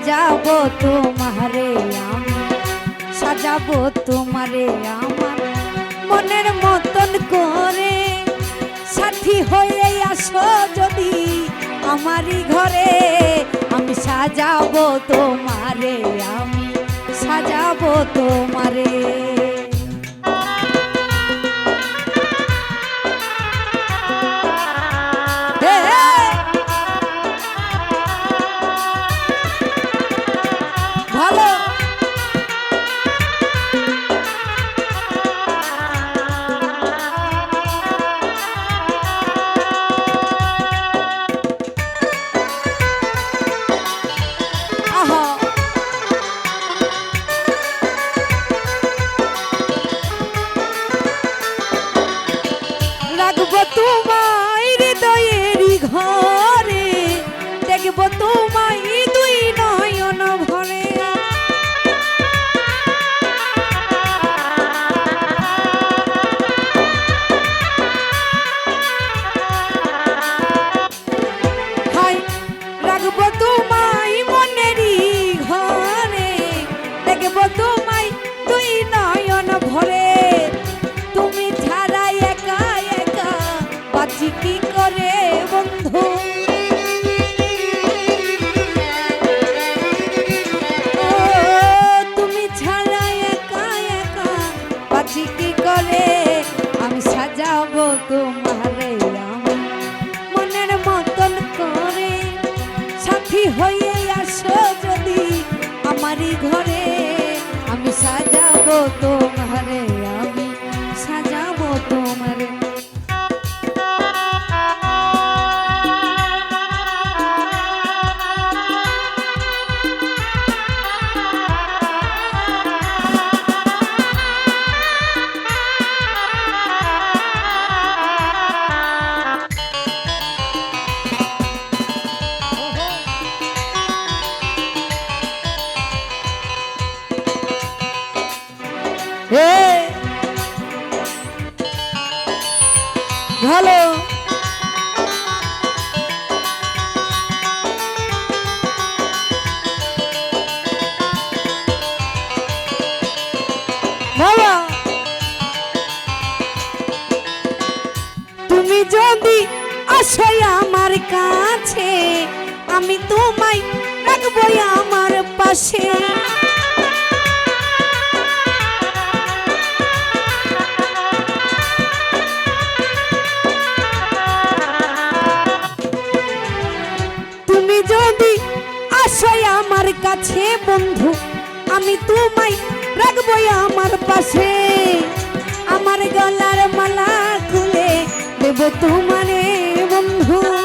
সাজাবো তোমারে আমার, সাজাবো তোমারে আমার। মনের মতন করে সাথী হয়ে আসো যদি আমারই ঘরে, আমি সাজাবো তোমারে, আমি সাজাবো তোমারে। ঘরে আমি সাজাবো তোমারে। হে ভালো। বাবা তুমি যদি আসো আমার কাছে আমি তোমায় রাখব আমার পাশে। আসো আমার কাছে, বন্ধু, আমি তোমায় রাখব আমার পাশে। আমার গলার মালা খুলে দেব তোমারে, বন্ধু।